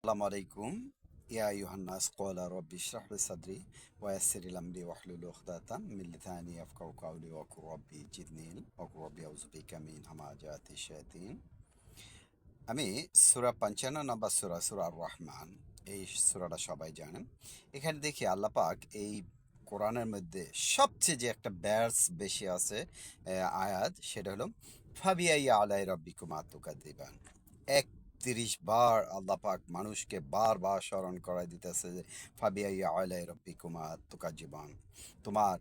আসসালামু আলাইকুম। ইয়া ইউহান্নাস, ক্বালা রাব্বি লি সাদরি ওয়া ইয়াসসির লি আমরি ওয়াহলুল উকদাতাম মিন লিসানি ইয়াফকাহু কাওলি ওয়া কুর রাব্বি জিদনি ওয়া কুর রাব্বি আউযু বিকা মিন হামাজাতি শায়াতিন। আমি সূরা 55 নম্বর সূরা সূরা রহমান এই সূরাটা সবাই জানেন। এখানে দেখি আল্লাহ পাক এই কোরআনের মধ্যে সবচেয়ে যে একটা ব্যাস বেশি আছে আয়াত, সেটা হলো ফাবিয়াইয়া আলাই রব্বিকুমা তুকাদ্দিবান। একত্রিশ বার আল্লাহ পাক মানুষকে বারবার স্মরণ করাই দিতেছে যে ফাবিয়াইয়া আলাই রব্বিকুমা তুকাজ্জিবান তোমার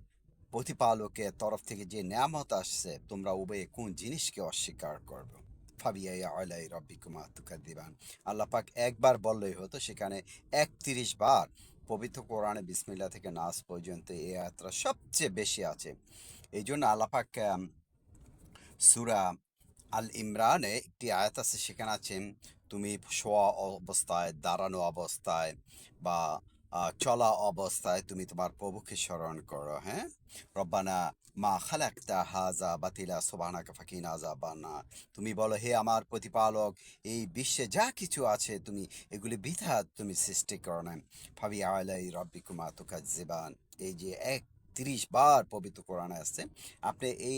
প্রতিপালকের তরফ থেকে যে নিয়ামত আসছে, তোমরা উভয়ে কোন জিনিসকে অস্বীকার করবে? ফাবিয়াইয়া আলাই রব্বিকুমা তুকাদ্দিবান আল্লাহ পাক একবার বললেই হতো, সেখানে একত্রিশ বার পবিত্র কোরআনে বিসমিল্লা থেকে নাস পর্যন্ত এই আয়াতটা সবচেয়ে বেশি আছে। এই জন্য আল্লাপাক সুরা আল ইমরানে একটি আয়াত আছে, সেখানে আছেন তুমি শোয়া অবস্থায়, দাঁড়ানো অবস্থায় বা চলা অবস্থায় তুমি তোমার প্রভুকে স্মরণ করো। হ্যাঁ? রব্বানা মা খালাক্তা হাজা বাতিলা সোবানাকা ফাকিন আজাবানা তুমি বলো, হে আমার প্রতিপালক, এই বিশ্বে যা কিছু আছে তুমি এগুলি বিধা তুমি সৃষ্টি করো না ফাবি আলাই রব্বিকুমা তুকাজ্জিবান এই যে এক তিরিশ বার পবিত্র কোরআনে আসছে। আপনি এই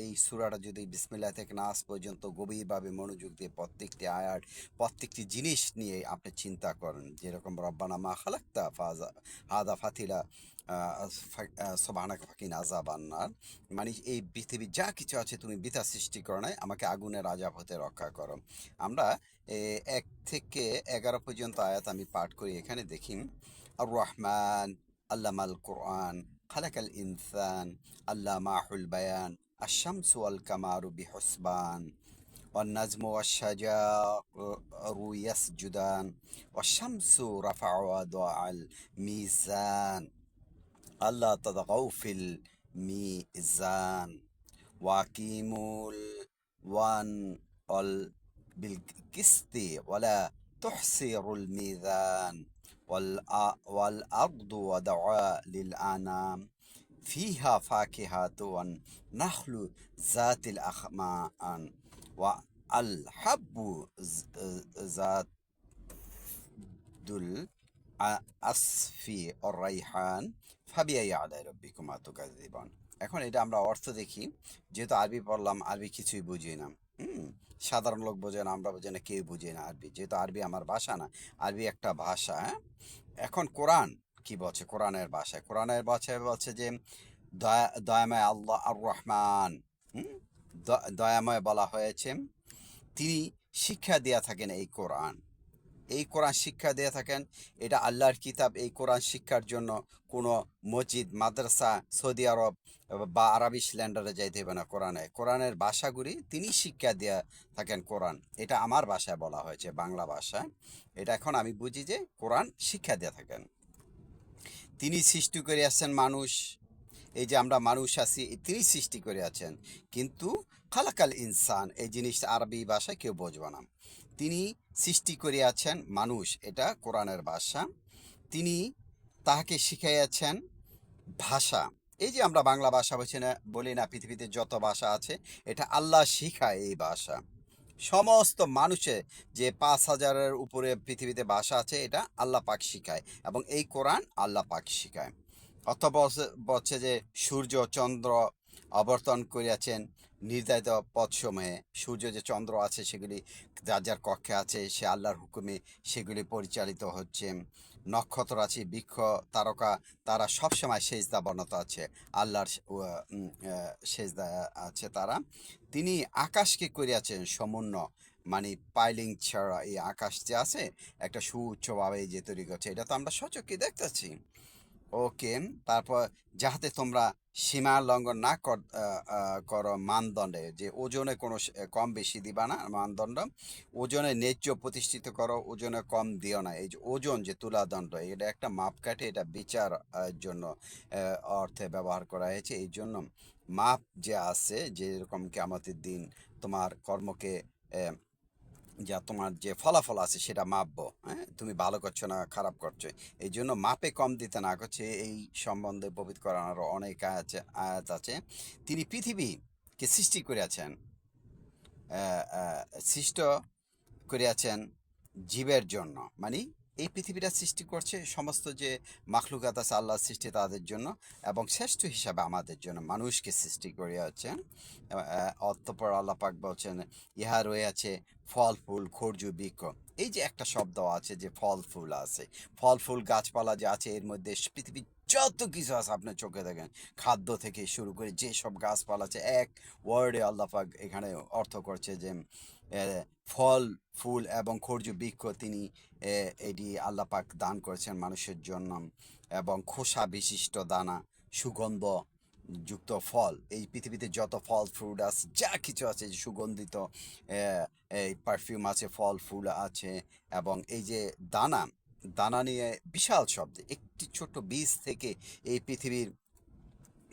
এই সুরাটা যদি বিসমিল্লাহ থেকে নাস পর্যন্ত গভীরভাবে মনোযোগ দিয়ে প্রত্যেকটি আয়ার প্রত্যেকটি জিনিস নিয়ে আপনি চিন্তা করেন, যেরকম রব্বানা মা খালাক্তা ফাজা, হাদা ফাতিলা সোবানাকা ফাকিন আজাব আন্নার। মানে এই পৃথিবীর যা কিছু আছে তুমি বিতা সৃষ্টি করো নাই, আমাকে আগুনের আজাব হতে রক্ষা করো। আমরা এক থেকে এগারো পর্যন্ত আয়াত আমি পাঠ করি। এখানে দেখি আর রহমান আল্লামাল কোরআন خلق الإنسان اللماح البيان الشمس والقمر بحسبان والنجم والشجر يسجدان والشمس رفع وضع الميزان. ألا تضغوا في الميزان. وأقيموا الوان بالقسط ولا تحصروا الميزان. والأرض وضعها للأنام فيها فاكهة والنخل ذات الأخمام والحب ز- ذات الأصف الريحان ফাবিয়াই আলাই রব্বিকুমা তুকাযিবান এখন এটা আমরা অর্থ দেখি যেহেতু আরবি পড়লাম আরবি কিছুই বুঝি না হুম সাধারণ লোক বোঝে না, আমরা বোঝে না, কেউ বুঝে না আরবি। যেহেতু আরবি আমার ভাষা না, আরবি একটা ভাষা হ্যাঁ? এখন কোরআন কি বলছে? কোরআনের ভাষায় কোরআনের ভাষায় বলছে যে, দয়া, দয়াময় আল্লাহ আর রহমান দয়াময় বলা হয়েছে, তিনি শিক্ষা দেয়া থাকেন এই কোরআন। এই কোরআন শিক্ষা দিয়ে থাকেন। এটা আল্লাহর কিতাব, এই কোরআন শিক্ষার জন্য কোনো মসজিদ, মাদ্রাসা, সৌদি আরব বা আরবি স্ল্যান্ডারে যাইতে হবে না কোরআনে। কোরআনের ভাষাগুলি তিনি শিক্ষা দিয়ে থাকেন কোরআন। এটা আমার ভাষায় বলা হয়েছে, বাংলা ভাষায়। এটা এখন আমি বুঝি যে কোরআন শিক্ষা দিয়ে থাকেন। তিনি সৃষ্টি করে আসছেন মানুষ। এই যে আমরা মানুষ আছি, তিনি সৃষ্টি করে আছেন। কিন্তু খালাকাল ইনসান, এই জিনিসটা আরবি ভাষায় কেউ বুঝবে না। তিনি সৃষ্টি করিয়াছেন মানুষ, এটা কোরআনের ভাষা। তিনি তাহাকে শিখাইয়াছেন ভাষা। এই যে আমরা বাংলা ভাষা বলছি না, বলি না, পৃথিবীতে যত ভাষা আছে, এটা আল্লাহ শিখায় এই ভাষা। সমস্ত মানুষের যে পাঁচ হাজারের উপরে পৃথিবীতে ভাষা আছে, এটা আল্লাহ পাক শিখায় এবং এই কোরআন আল্লাহ পাক শিখায়। অথবা বলছে যে সূর্য, চন্দ্র আবর্তন করিয়াছেন নির্ধারিত পথ সময়ে সূর্য যে চন্দ্র আছে সেগুলি যার যার কক্ষে আছে, সে আল্লাহর হুকুমে সেগুলি পরিচালিত হচ্ছে। নক্ষত্র আছে, বৃক্ষ, তারকা, তারা সবসময় সেজদা বর্ণত আছে, আল্লাহর সেজদা আছে তারা। তিনি আকাশকে করিয়াছেন সমুন্ন মানে পাইলিং ছাড়া। এই আকাশ যে আছে, একটা সুউচ্চভাবে যে তৈরি করছে, এটা তো আমরা সচক্ষে দেখতেছি। ওকে, তারপর যাহাতে তোমরা সীমা লঙ্ঘন না কর মানদণ্ডে, যে ওজনে কোনো কম বেশি দিবা না মানদণ্ড, ওজনে ন্যায্য প্রতিষ্ঠিত করো, ওজনে কম দিও না। এই যে ওজন যে তুলাদণ্ড, এটা একটা মাপকাঠি, এটা বিচার জন্য অর্থে ব্যবহার করা হয়েছে। এই জন্য মাপ যে আছে যেরকম কেমতের দিন তোমার কর্মকে যা তোমার যে ফলাফল আছে সেটা মাপবো হ্যাঁ? তুমি ভালো করছ না, খারাপ করছ, এই জন্য মাপে কম দিতে না করছে, এই সম্বন্ধে পবিত করানোর অনেক আছে, আয়াত আছে। তিনি পৃথিবীকে সৃষ্টি করিয়াছেন সৃষ্ট করিয়াছেন জীবের জন্য মানে এই পৃথিবীটা সৃষ্টি করছে সমস্ত যে মাখলুকাত আছে আল্লাহ সৃষ্টি তাদের জন্য এবং শ্রেষ্ঠ হিসাবে আমাদের জন্য, মানুষকে সৃষ্টি করিয়াছেন অতঃপর আল্লাহ পাক বলছেন, ইহা রয়েছে ফল, ফুল, খরজু, বৃক্ষ। এই যে একটা শব্দ আছে যে ফল, ফুল আছে। ফল, ফুল, গাছপালা যে আছে, এর মধ্যে পৃথিবীর যত কিছু আছে আপনার চোখে দেখেন। খাদ্য থেকে শুরু করে যে সব গাছপালা আছে, এক ওয়ার্ডে আল্লাহ পাক এখানে অর্থ করছে যে ফল, ফুল এবং খর্জু বৃক্ষ তিনি এটি আল্লাহ পাক দান করেছেন মানুষের জন্য এবং খোসা বিশিষ্ট দানা, সুগন্ধ যুক্ত ফল। এই পৃথিবীতে যত ফল ফ্রুট আছে, যা কিছু আছে সুগন্ধিত এই পারফিউম আছে, ফল, ফুল আছে এবং এই যে দানা দানা নিয়ে বিশাল শব্দ, একটি ছোট্ট বীজ থেকে এই পৃথিবীর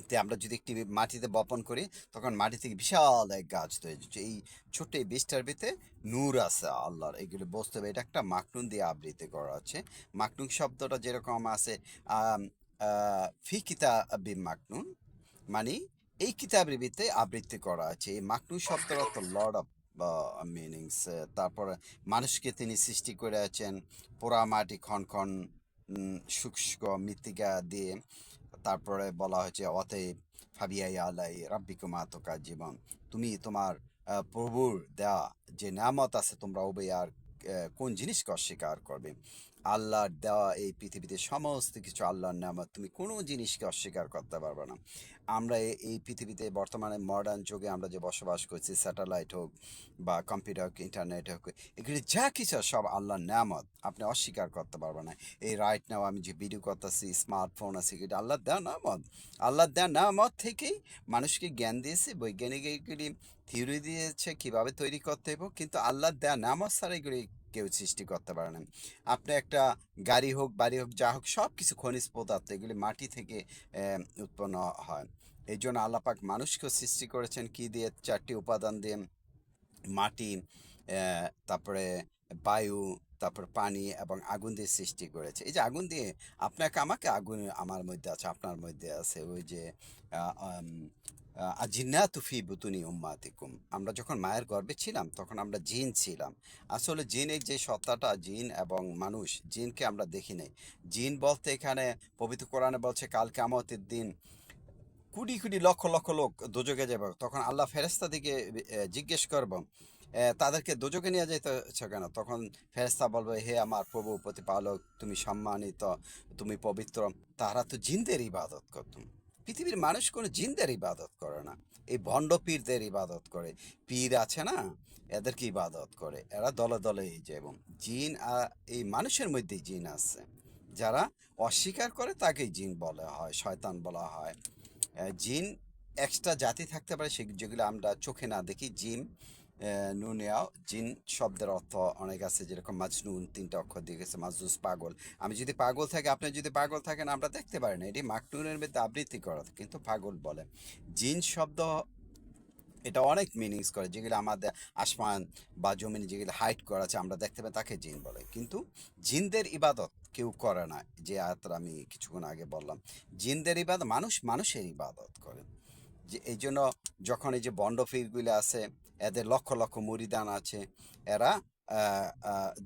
তে আমরা যদি একটি মাটিতে বপন করি, তখন মাটি থেকে বিশাল এক গাছ তৈরি হচ্ছে। এই ছোট্ট এই বীজটার ভিতরে নূর আছে আল্লাহর। এগুলো বুঝতে হবে এটা একটা মাকনুন দিয়ে আবৃত্তি করা আছে মাকনুন শব্দটা যেরকম আছে ফি কিতাবি মাকনুন মানে এই কিতাবের ভিতরে আবৃত্তি করা আছে এই মাকনুন শব্দের অর্থ লর্ড অফ মিনিংস তারপরে মানুষকে তিনি সৃষ্টি করে আছেন পোড়া মাটি খন শুষ্ক মৃত্তিকা দিয়ে। তারপরে বলা হয়েছে, অতএব ফাবিয়াই আলাই রাব্বিকুমা তোকা জীবন। তুমি তোমার প্রভুর দেয়া যে নামত আছে, তোমরা ওবে আর কোন জিনিসকে অস্বীকার করবে? আল্লাহর দেওয়া এই পৃথিবীতে সমস্ত কিছু আল্লাহর নামত তুমি কোনো জিনিসকে অস্বীকার করতে পারবে না। আমরা এই পৃথিবীতে বর্তমানে মডার্ন যুগে আমরা যে বসবাস করছি স্যাটেলাইট হোক বা কম্পিউটার হোক ইন্টারনেট হোক, এগুলি যা কিছু সব আল্লাহর নামত আপনি অস্বীকার করতে পারবে না। এই রাইট নাও আমি যে ভিডিও করতেছি স্মার্টফোন আছে, এগুলি আল্লাহর দেওয়া নামত আল্লাহর দেওয়া নামত থেকেই মানুষকে জ্ঞান দিয়েছে, বৈজ্ঞানিক এগুলি থিওরি দিয়েছে কীভাবে তৈরি করতে হবে কিন্তু আল্লাহর দেওয়া নামত ছাড়া এগুলি কেউ সৃষ্টি করতে পারে না। আপনি একটা গাড়ি হোক, বাড়ি হোক, যা হোক সব কিছু খনিজ পদার্থ, এগুলি মাটি থেকে উৎপন্ন হয়। এই জন্য আল্লাপাক মানুষকেও সৃষ্টি করেছেন কি দিয়ে? চারটি উপাদান দিয়ে, মাটি তারপরে বায়ু, তারপর পানি এবং আগুন দিয়ে সৃষ্টি করেছে। এই যে আগুন দিয়ে, আপনাকে আমাকে আগুন আমার মধ্যে আছে, আপনার মধ্যে আছে, ওই যে আজিন্না তুফি বুতুনি উম্মাতিকুম। আমরা যখন মায়ের গর্ভে ছিলাম, তখন আমরা জিন ছিলাম। আসলে জিনের যে সত্তাটা, জিন এবং মানুষ, জিনকে আমরা দেখি নাই। জিন বলতে এখানে, পবিত্র কোরআনে বলছে, কাল কামতের দিন কোটি কোটি লক্ষ লক্ষ লোক দোজকে যাবে। তখন আল্লাহ ফেরেস্তা দিকে জিজ্ঞেস করব তাদেরকে দোজকে নিয়ে যাইতেছ কেন? তখন ফেরেস্তা বলবে, হে আমার প্রভু, প্রতিপালক, তুমি সম্মানিত, তুমি পবিত্র তারা তো জিনদের ইবাদত করত পৃথিবীর মানুষ কোনো জিনদের ইবাদত করে না। এই ভণ্ড পীরদের ইবাদত করে। পীর আছে না, এদেরকে ইবাদত করে। এরা দলে দলে এই যে, এবং জিন এই মানুষের মধ্যেই জিন আছে। যারা অস্বীকার করে তাকেই জিন বলা হয়, শয়তান বলা হয়। জিন এক্সট্রা জাতি থাকতে পারে, সে যেগুলো আমরা চোখে না দেখি, জিন। নুনিয়াও জিন শব্দের অর্থ অনেক আছে, যেরকম মাজনুন তিনটা অক্ষর দিয়ে গেছে মাজুস পাগল। আমি যদি পাগল থাকি, আপনি যদি পাগল থাকেন, আমরা দেখতে পারি না। এটি মাকনুনের মধ্যে আবৃত্তি করা, কিন্তু পাগল বলে। জিন শব্দ, এটা অনেক মিনিংস করে। যেগুলো আমাদের আসমান বা জমিনে যেগুলো হাইট করা আছে, আমরা দেখতে পাই, তাকে জিন বলে। কিন্তু জিনদের ইবাদত কেউ করে না, যে আয়াতটা আমি কিছুক্ষণ আগে বললাম। জিনদের ইবাদত, মানুষ মানুষের ইবাদত করে। যে এই জন্য যখন এই যে বন্ডফিরগুলো আছে এদের লক্ষ লক্ষ মরিদান আছে। এরা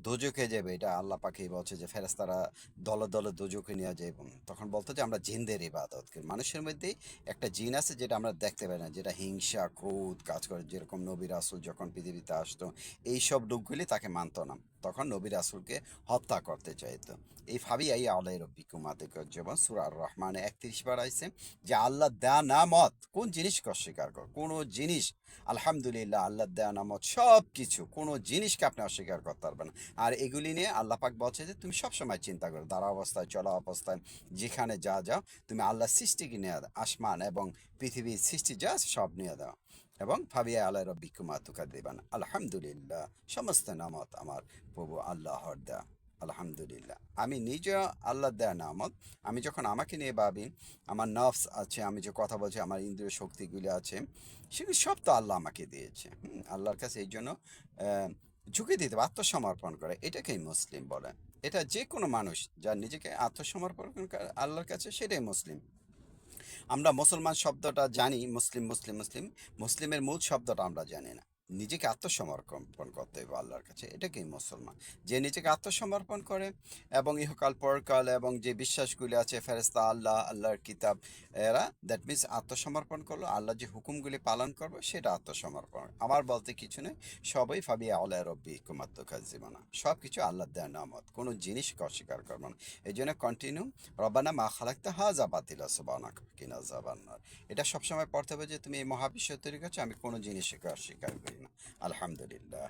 দোজকে যাবে। এটা আল্লাহ পাখি বলছে যে ফেরেস্তারা দলে দলে দোজকে নিয়ে যাবে তখন বলতো যে, আমরা জিনদের ইবাদত করি। মানুষের মধ্যেই একটা জিন আছে যেটা আমরা দেখতে পাই না, যেটা হিংসা, ক্রোধ কাজ করে। যেরকম নবী রাসুল যখন পৃথিবীতে আসতো, এইসব লোকগুলি তাকে মানত না। তখন নবী রাসুলকে হত্যা করতে চাইতো। এই ফাবি আই আলাই রব্বিকুমাতে যেমন সুরার রহমানে একত্রিশ বার আইছে যে, আল্লাহ দেয়া নামত কোন জিনিসকে অস্বীকার কর। কোনো জিনিস, আলহামদুলিল্লাহ আল্লাহ দেয়া নামত সব কিছু কোনো জিনিসকে আপনি অস্বীকার করতে পারবেন। আর এগুলি নিয়ে আল্লাহ পাক বলছে যে, তুমি সবসময় চিন্তা করো, দাঁড়া অবস্থায়, চলা অবস্থায়, যেখানে যা যাও, তুমি আল্লাহ সৃষ্টিকে নিয়ে আসমান এবং পৃথিবীর সৃষ্টি যা সব নিয়ে দাও। এবং ফাবিয়া আল্লাহ রব্বিকুমা তুকা দেবান। আলহামদুলিল্লাহ, সমস্ত নামত আমার প্রভু আল্লাহর দেয়া। আলহামদুলিল্লাহ। আমি নিজে আল্লাহ দেয়া নামত। আমি যখন আমাকে নিয়ে ভাবি, আমার নার্ভস আছে, আমি যে কথা বলছি, আমার ইন্দ্রিয় শক্তিগুলি আছে, সেগুলি সব তো আল্লাহ আমাকে দিয়েছে। আল্লাহর কাছে এই জন্য ঝুঁকি দিতে আত্মসমর্পণ করে। এটাকেই মুসলিম বলে। এটা যে কোনো মানুষ, যার নিজেকে আত্মসমর্পণ করে, আল্লাহর কাছে সেটাই মুসলিম। আমরা মুসলমান শব্দটা জানি মুসলিম মুসলিম মুসলিম মুসলিমের মূল শব্দটা আমরা জানি না। নিজেকে আত্মসমর্পণ করতে হবে আল্লাহর কাছে। এটাকেই মুসলমান। যে নিজেকে আত্মসমর্পণ করে এবং ইহকাল, পরকাল এবং যে বিশ্বাসগুলি আছে ফেরেস্তা আল্লাহ, আল্লাহর কিতাব, এরা দ্যাট মিনস আত্মসমর্পণ করল। আল্লাহ যে হুকুমগুলি পালন করব, সেটা আত্মসমর্পণ। আমার বলতে কিছু নেই। সবই ফাবি আল্লাহ রব্বি কুমাত্ম জীবনা সব কিছু আল্লাহ দেয় নামত কোনো জিনিসকে অস্বীকার করব না। এই জন্য কন্টিনিউ রবানা মা খালাক্তা হাজা বাতিলা সবানা কিনা জাবান্নার এটা সবসময় পড়তে হবে যে, তুমি এই মহাবিশ্ব তৈরি করছ, আমি কোনো জিনিসকে অস্বীকার করি না আলহামদুলিল্লাহ